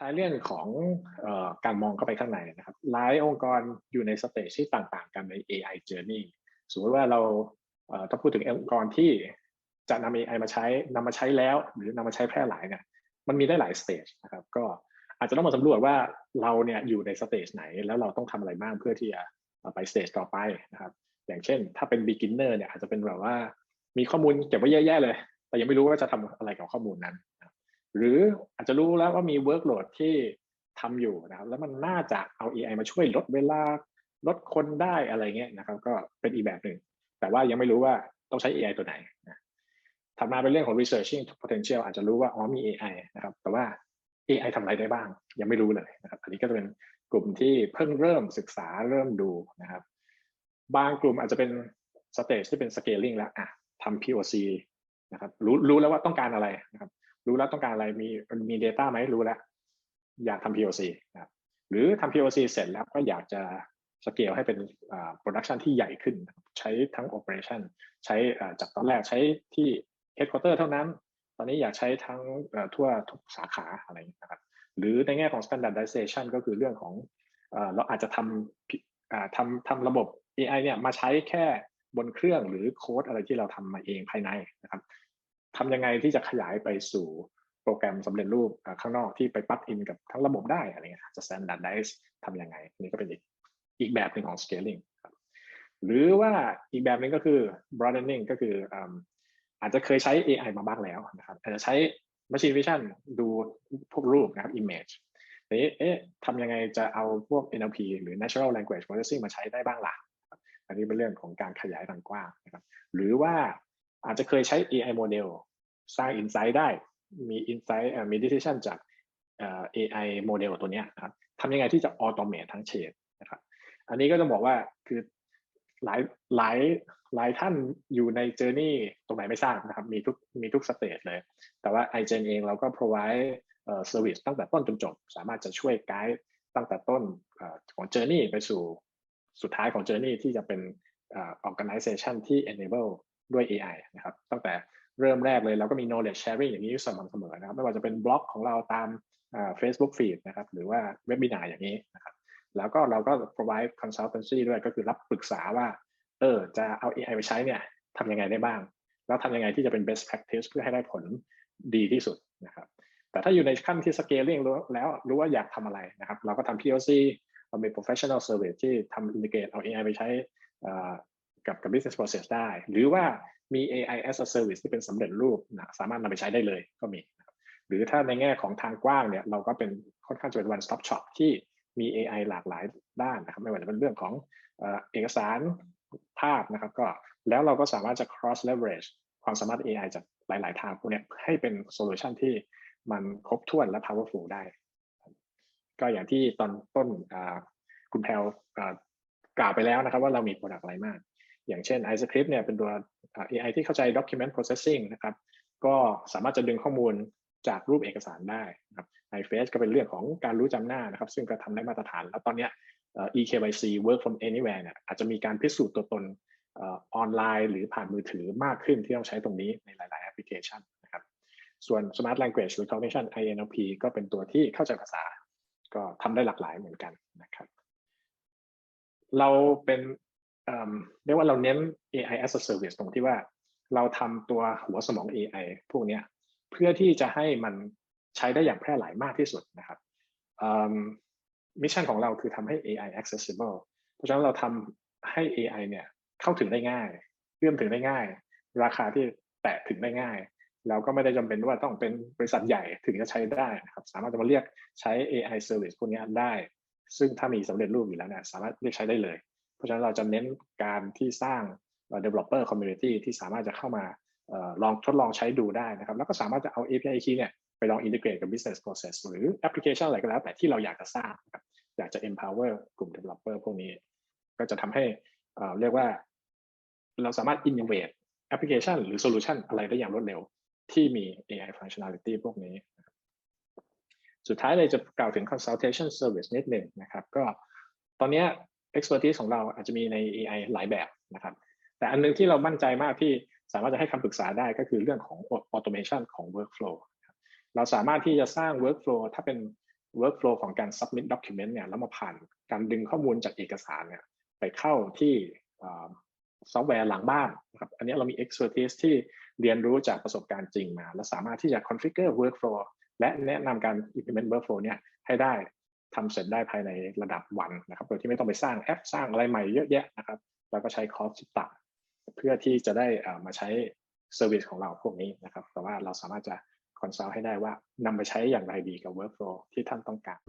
ท้ายเรื่องของอการมองเข้าไปข้างในนะครับ หลายองค์กรอยู่ในสเตจที่ต่างๆ กันใน AI journey สมมติว่าเราถ้าพูดถึงองค์กรที่จะนำ AI มาใช้นำมาใช้แล้ว หรือนำมาใช้แพร่หลายเนี่ยมันมีได้หลายสเตจนะครับ ก็อาจจะต้องมาสำรวจว่าเราเนี่ยอยู่ในสเตจไหน แล้วเราต้องทำอะไรบ้างเพื่อที่จะไปสเตจต่อไปนะครับ อย่างเช่น ถ้าเป็น beginner เนี่ยอาจจะเป็นแบบว่ามีข้อมูลเก็บไว้เยอะแยะเลย แต่ยังไม่รู้ว่าจะทำอะไรกับข้อมูลนั้น หรืออาจจะรู้แล้วว่ามี workload ที่ทำอยู่นะครับ แล้วมันน่าจะเอา AI มาช่วยลดเวลาลดคนได้อะไรเงี้ยนะครับ ก็เป็นอีกแบบหนึ่ง แต่ว่ายังไม่รู้ว่าต้องใช้ AI ตัวไหนนะถัดมาเป็นเรื่องของ researching potential อาจจะรู้ว่าอ๋อมี AI นะครับ แต่ว่า AI ทำอะไรได้บ้าง ยังไม่รู้เลยนะครับ อันนี้ก็จะเป็นกลุ่มที่เพิ่งเริ่มศึกษาเริ่มดูนะครับ บางกลุ่มอาจจะเป็นสเตจที่เป็น scaling แล้วอะทำ POC นะครับรู้รู้แล้วว่าต้องการอะไรนะครับ รู้แล้วต้องการอะไรมีมี Data ไหมรู้แล้ว อยากทำ POC นะครับหรือทำ POC เสร็จแล้วก็อยากจะสเกลให้เป็น production ที่ใหญ่ขึ้น ใช้ทั้ง operation ใช้จากตอนแรกใช้ที่ headquarter เท่านั้น ตอนนี้อยากใช้ทั้งทั่วทุกสาขาอะไรนะครับหรือในแง่ของ standardization ก็คือเรื่องของเราอาจจะทำทำทำระบบ AI เนี่ยมาใช้แค่บนเครื่องหรือโค้ดอะไรที่เราทำมาเองภายในนะครับ ทำยังไงที่จะขยายไปสู่โปรแกรมสำเร็จรูปข้างนอกที่ไปปักอินกับทั้งระบบได้อะไรเงี้ยจะ standardize ทำยังไงนี่ก็เป็นอีกอีกแบบหนึ่งของ scaling ครับหรือว่าอีกแบบหนึ่งก็คือ broadening ก็คืออาจจะเคยใช้ AI มาบ้างแล้วนะครับอาจจะใช้ machine vision ดูพวกรูปนะครับ image นี้เอ๊ะทำยังไงจะเอาพวก NLP หรือ natural language processing มาใช้ได้บ้างล่ะอันนี้เป็นเรื่องของการขยายทางกว้างนะครับ หรือว่า อาจจะเคยใช้ AI model สร้าง insight ได้ มี insight มี decision จาก AI model ตัวนี้ครับทำยังไงที่จะ automate ทั้งเชนนะครับอันนี้ก็จะบอกว่าคือหลายหลายหลายท่านอยู่ในเจอร์นี่ตรงไหนไม่ทราบนะครับ มีทุกมีทุกสเตจเลย แต่ว่า iGen เองเราก็ provide เอ่อ service ตั้งแต่ต้นจนจบ สามารถจะช่วยไกด์ตั้งแต่ต้นของเจอร์นี่ไปสู่สุดท้ายของเจอร์นี่ที่จะเป็น organization ที่ enable ด้วย AI นะครับตั้งแต่เริ่มแรกเลยเราก็มี knowledge sharing อย่างนี้สม่ำเสมอนะครับไม่ว่าจะเป็นบล็อกของเราตาม Facebook feed นะครับหรือว่าเว็บบินาอย่างนี้นะครับแล้วก็เราก็ provide consultancy ด้วยก็คือรับปรึกษาว่าเออจะเอา AI ไปใช้เนี่ยทำยังไงได้บ้าง แล้วทำยังไงที่จะเป็น best practice เพื่อให้ได้ผลดีที่สุดนะครับแต่ถ้าอยู่ในขั้นที่ scaling แล้วรู้ว่าอยากทำอะไรนะครับเราก็ทำ POC เรามี professional service ที่ทำ integrate เอา AI ไปใช้ กับกับ business process ได้ หรือว่ามี AI as a service ที่เป็นสำเร็จรูปนะสามารถนำไปใช้ได้เลยก็มี หรือถ้าในแง่ของทางกว้างเนี่ยเราก็เป็นค่อนข้างจะเป็น one stop shop ที่มี AI หลากหลายด้านนะครับไม่ว่าจะเป็นเรื่องของเอกสารภาพนะครับก็แล้วเราก็สามารถจะ cross leverage ความสามารถ AI จากหลาย ๆ ทางพวกนี้ให้เป็นโซลูชันที่มันครบถ้วนและ powerful ได้ ก็อย่างที่ตอนต้นคุณแพลวกล่าวไปแล้วนะครับว่าเรามีโปรดักต์อะไรมาก อย่างเช่น iScript เนี่ยเป็นตัว AI ที่เข้าใจ document processing นะครับ ก็สามารถจะดึงข้อมูลจากรูปเอกสารได้นะครับ iFace ก็เป็นเรื่องของการรู้จำหน้านะครับ ซึ่งก็ทำได้มาตรฐาน แล้วตอนนี้ eKYC work from anywhere เนี่ยอาจจะมีการพิสูจน์ตัวตนออนไลน์ หรือผ่านมือถือมากขึ้นที่ต้องใช้ตรงนี้ในหลายๆแอปพลิเคชันนะครับ ส่วน Smart Language Recognition INLP ก็เป็นตัวที่เข้าใจภาษา ก็ทำได้หลากหลายเหมือนกันนะครับ เราเป็น เรียกว่าเราเน้น AI as a service ตรงที่ว่า เราทำตัวหัวสมอง AI พวกนี้เพื่อที่จะให้มันใช้ได้อย่างแพร่หลายมากที่สุดนะครับมิชชั่นของเราคือทำให้ AI accessible เพราะฉะนั้นเราทำให้ AI เนี่ยเข้าถึงได้ง่ายเลื่อมถึงได้ง่าย ราคาที่แตะถึงได้ง่ายเราก็ไม่ได้จำเป็นว่าต้องเป็นบริษัทใหญ่ถึงจะใช้ได้นะครับ สามารถจะมาเรียกใช้ AI service พวกนี้ได้ ซึ่งถ้ามีสำเร็จรูปอยู่แล้วเนี่ยสามารถเรียกใช้ได้เลย เพราะฉะนั้นเราจะเน้นการที่สร้าง developer community ที่สามารถจะเข้ามาลองทดลองใช้ดูได้นะครับ แล้วก็สามารถจะเอา API key เนี่ยไปลอง integrate กับ business process หรือ application อะไรก็แล้ว แต่ที่เราอยากจะสร้างครับอยากจะ empower กลุ่ม developer พวกนี้ ก็จะทำให้เรียกว่า เราสามารถ innovate application หรือ solution อะไรได้อย่างรวดเร็ว ที่มี AI functionality พวกนี้ สุดท้ายเลยจะกล่าวถึง consultation service นิดหนึ่งนะครับ ก็ตอนนี้ expertise ของเราอาจจะมีใน AI หลายแบบนะครับ แต่อันนึงที่เรามั่นใจมากที่สามารถจะให้คำปรึกษาได้ก็คือเรื่องของ automation ของ workflow เราสามารถที่จะสร้าง workflow ถ้าเป็น workflow ของการ submit document เนี่ยแล้วมาผ่านการดึงข้อมูลจากเอกสารเนี่ยไปเข้าที่ซอฟต์แวร์หลังบ้านนะครับอันนี้เรามี expertise ที่เรียนรู้จากประสบการณ์จริงมา และสามารถที่จะ configure workflow และแนะนำการ implement workflow เนี่ยให้ได้ ทำเสร็จได้ภายในระดับวันนะครับ โดยที่ไม่ต้องไปสร้างแอปสร้างอะไรใหม่เยอะแยะนะครับ แล้วก็ใช้คอสต่างเพื่อที่จะได้มาใช้เซอร์วิสของเราพวกนี้นะครับ แต่ว่าเราสามารถจะคอนซัลท์ให้ได้ว่านำไปใช้อย่างไรดีกับ workflow ที่ท่านต้องการ